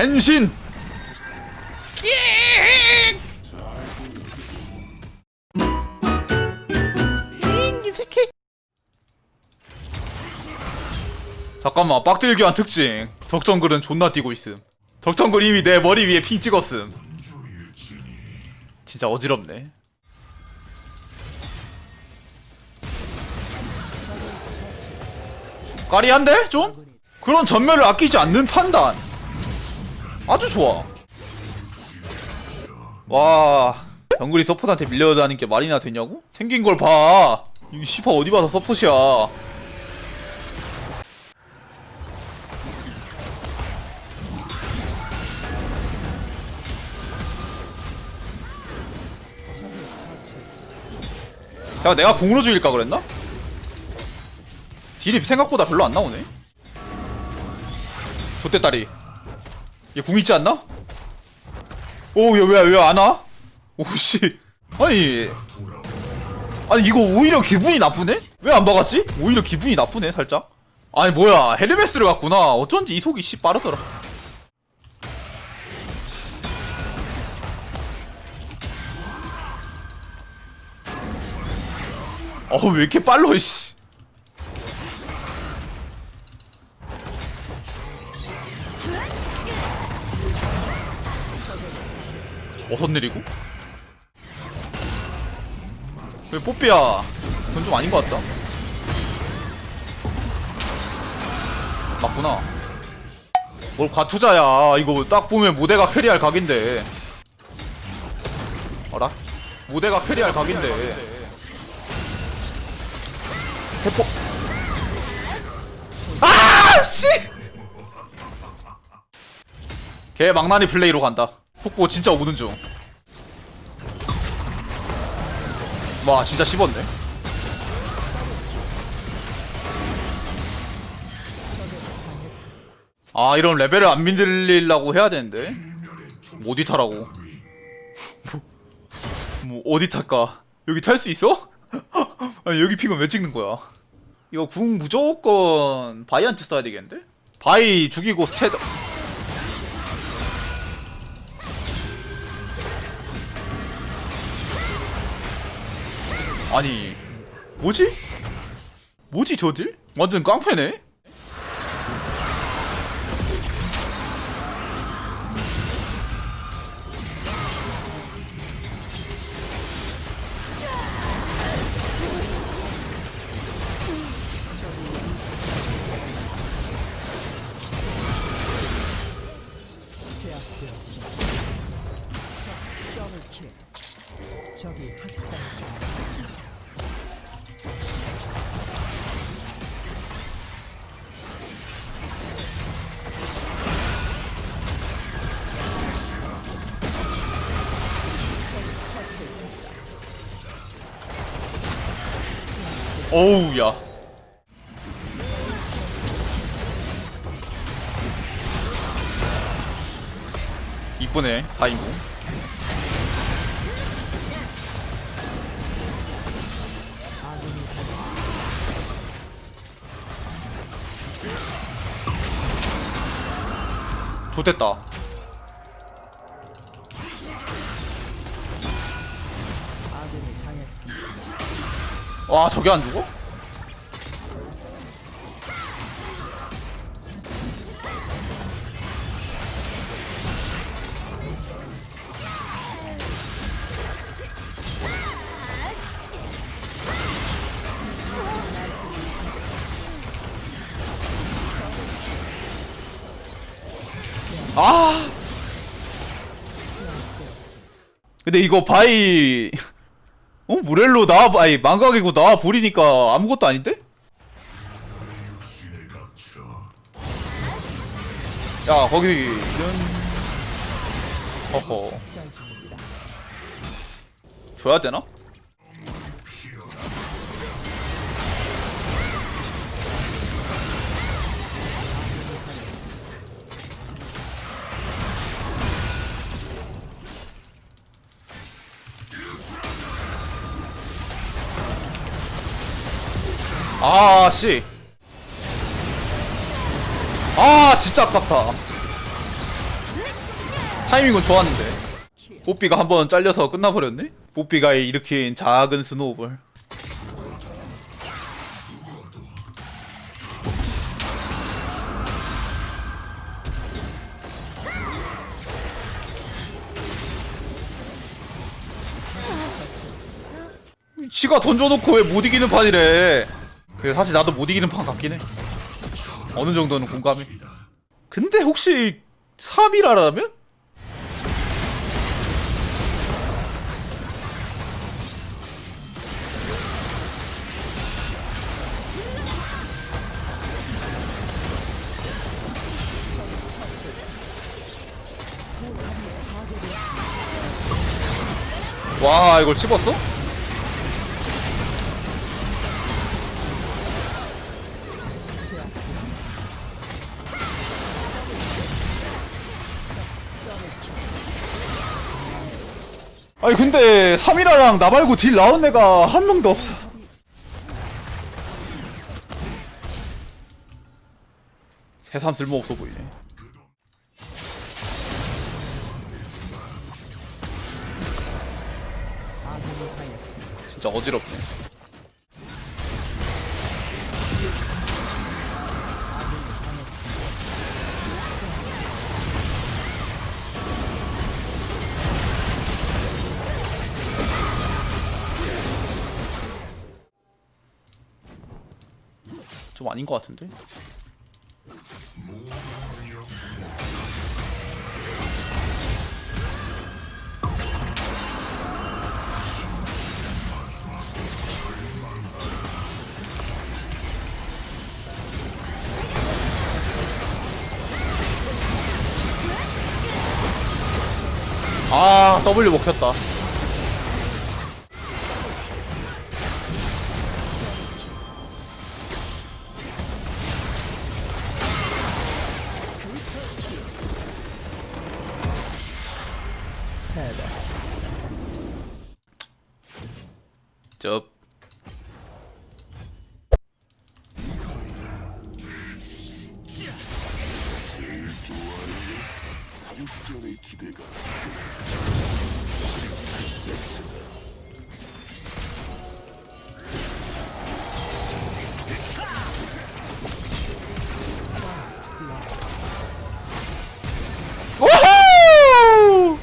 変身 잠깐만 빡들기한 특징. 덕정글은 존나 뛰고 있음. 덕정글 이미 내 머리 위에 핑 찍었음. 진짜 어지럽네. 까리한데? 좀? 그런 전멸을 아끼지 않는 판단 아주 좋아. 와 정글이 서포트한테 밀려다니는 게 말이나 되냐고? 생긴 걸봐. 이 시파 어디 봐서 서폿이야? 야 내가 궁으로 죽일까 그랬나? 딜이 생각보다 별로 안 나오네. 좋대다리 얘궁 있지 않나? 오얘왜왜 안 와? 오씨 아니 아니 이거 오히려 기분이 나쁘네? 왜 안 박았지? 오히려 기분이 나쁘네 살짝 아니 뭐야 헬르메스를 갔구나 어쩐지 이 속이 씨 빠르더라 어우 왜 이렇게 빨라 씨 어서 내리고? 왜 뽀삐야? 그건 좀 아닌 것 같다? 맞구나. 뭘 과투자야. 이거 딱 보면 모대가 캐리할 각인데. 어라? 모대가 캐리할 각인데. 대포 아 씨! 걔 망나니 플레이로 간다 속보 진짜 오는 중. 와 진짜 씹었네. 아 이런 레벨을 안 민들리려고 해야 되는데 어디 타라고? 뭐, 뭐 어디 탈까? 여기 탈 수 있어? 아니 여기 픽은 왜 찍는 거야? 이거 궁 무조건 바이한테 써야 되겠는데? 바이 죽이고 스테드 아니 뭐지? 뭐지 저들? 완전 깡패네? 적이 학살 어우 야. 이쁘네 4인공 아군이 좋됐다 와 저게 안 죽어? 아 근데 이거 바이 어 모렐로 나와 아니 망각이고 나와 버리니까 아무것도 아닌데? 야 거기 어허. 줘야 되나? 아, 씨. 아, 진짜 아깝다. 타이밍은 좋았는데 뽀삐가 한 번 잘려서 끝나버렸네? 뽀삐가 일으킨 작은 스노우볼 지가 던져놓고 왜 못 이기는 판이래 그래 사실 나도 못 이기는 판 같긴 해 어느 정도는 공감해 근데 혹시 3이라라면? 와 이걸 씹었어? 아니 근데 3이라랑 나 말고 딜 나온 애가 한 명도 없어 새삼 쓸모없어 보이네. 진짜 어지럽네 좀 아닌 것 같은데? 아 W 먹혔다 오호!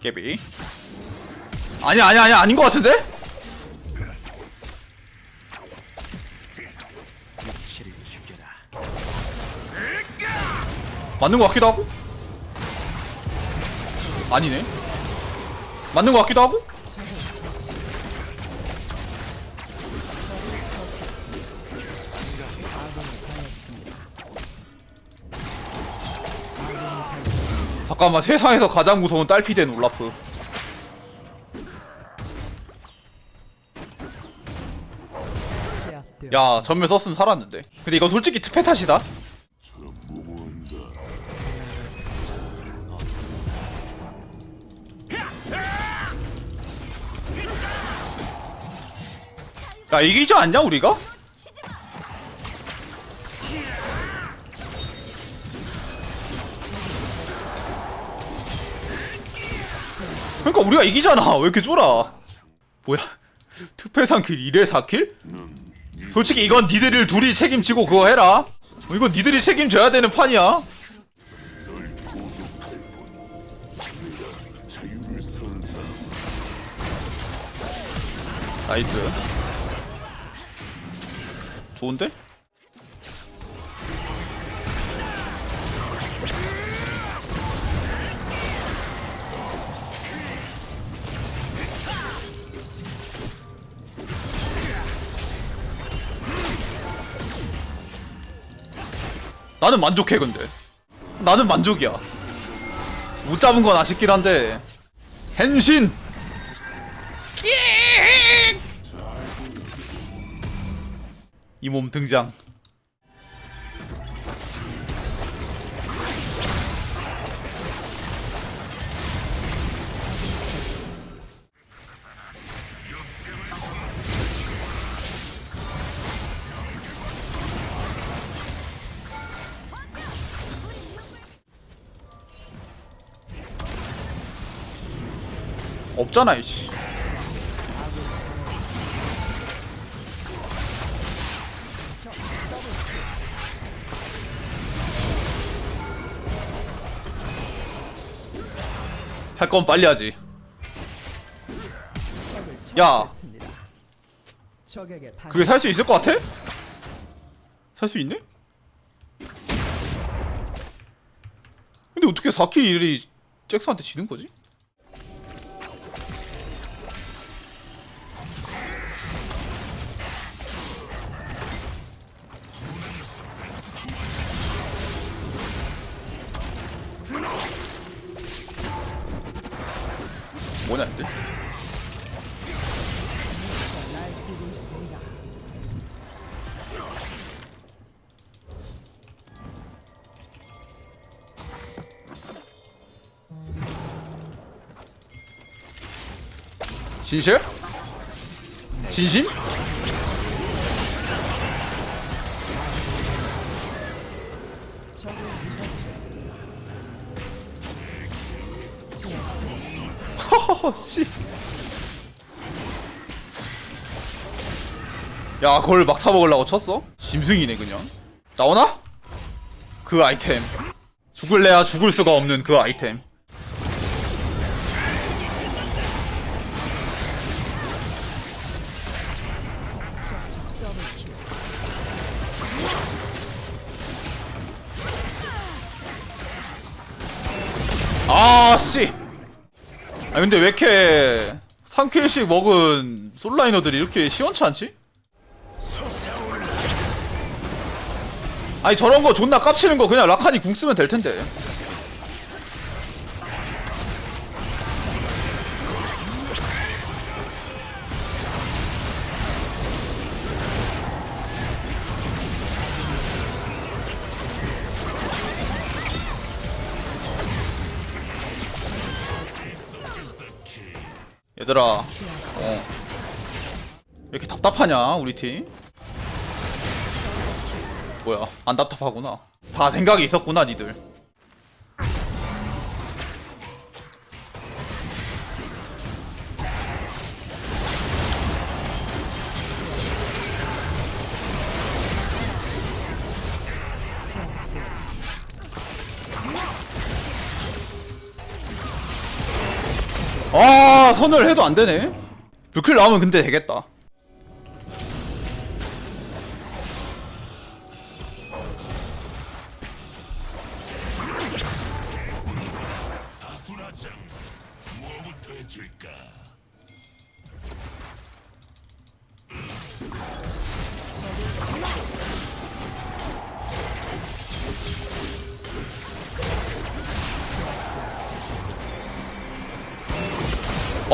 깨비 아니야 아니야 아니야 아닌 것 같은데? 맞는 것 같기도 하고? 아니네. 맞는 것 같기도 하고? 잠깐만 세상에서 가장 무서운 딸피된 울라프 야 전멸 썼으면 살았는데. 근데 이거 솔직히 특패 탓이다. 야 이기지 않냐 우리가? 그러니까 우리가 이기잖아. 왜 이렇게 쫄아? 뭐야? 특패상 킬 1회 4킬? 솔직히 이건 니들을 둘이 책임지고 그거 해라. 이건 니들이 책임져야 되는 판이야. 나이스. 좋은데? 나는 만족해 근데. 나는 만족이야. 못 잡은 건 아쉽긴 한데 hen신! 이 몸 등장 없잖아 이씨 할건 빨리 하지 야. 그게 살 수 있을 것 같아? 살 수 있네? 근데 어떻게 4킬 1이 잭스한테 지는 거지? 뭐냐 있습니다. 진실? 진심? 허허허 씨. 야 그걸 막 타먹으려고 쳤어? 심승이네 그냥 나오나? 그 아이템 죽을래야 죽을 수가 없는 그 아이템. 아씨 아 근데 왜 이렇게 3킬씩 먹은 솔라이너들이 이렇게 시원치 않지? 아니 저런 거 존나 깝치는 거 그냥 라칸이 궁 쓰면 될 텐데 얘들아. 어. 왜 이렇게 답답하냐 우리 팀? 뭐야 안 답답하구나. 다 생각이 있었구나 니들 아 선을 해도 안 되네. 불클 나오면 근데 되겠다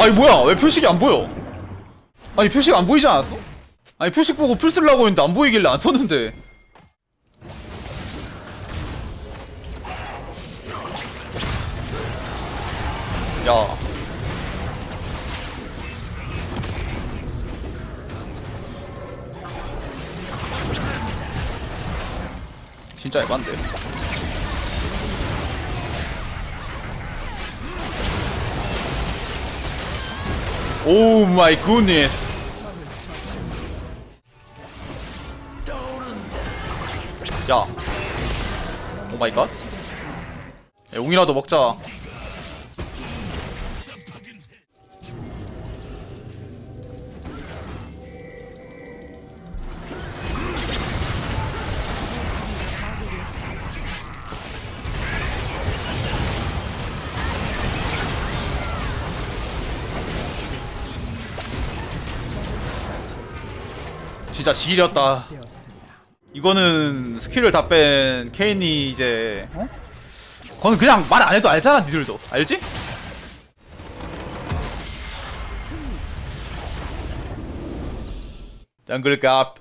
아니 뭐야? 왜 표식이 안 보여? 아니 표식 안 보이지 않았어? 아니 표식 보고 풀 쓰려고 했는데 안 보이길래 안 썼는데. 야. 진짜 에반데 오 마이 굿니스 야. 오 마이 갓 야, 용이라도 먹자 진짜 지렸다. 이거는 스킬을 다 뺀 케인이 이제 어? 그거는 그냥 말 안 해도 알잖아 니들도 알지? 정글갑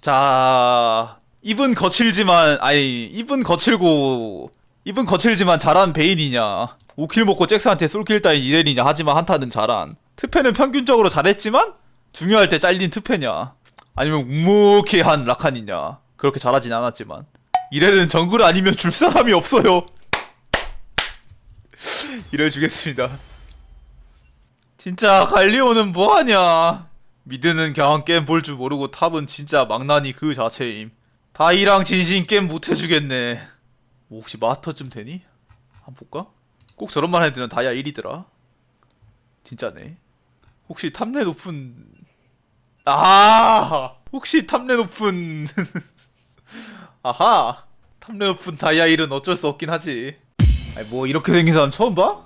자 입은 거칠지만 아니 입은 거칠고 입은 거칠지만 잘한 베인이냐 5킬 먹고 잭스한테 솔킬 따윈 이렐이냐 하지만 한타는 잘한 트페는 평균적으로 잘했지만 중요할 때 잘린 트페냐 아니면 묵묵히한 라칸이냐. 그렇게 잘하진 않았지만. 이래는 정글 아니면 줄 사람이 없어요. 이래 주겠습니다. 진짜 갈리오는 뭐하냐. 미드는 그냥 게임 볼 줄 모르고 탑은 진짜 망나니 그 자체임. 다이랑 진심 게임 못해주겠네. 뭐 혹시 마스터쯤 되니? 한번 볼까? 꼭 저런 말 해드는 다이아 1이더라. 진짜네. 혹시 탑레 높은 아 혹시 탑레 높은 아하 탑레 높은 다이아 1은 어쩔 수 없긴 하지 아니 뭐 이렇게 생긴 사람 처음 봐?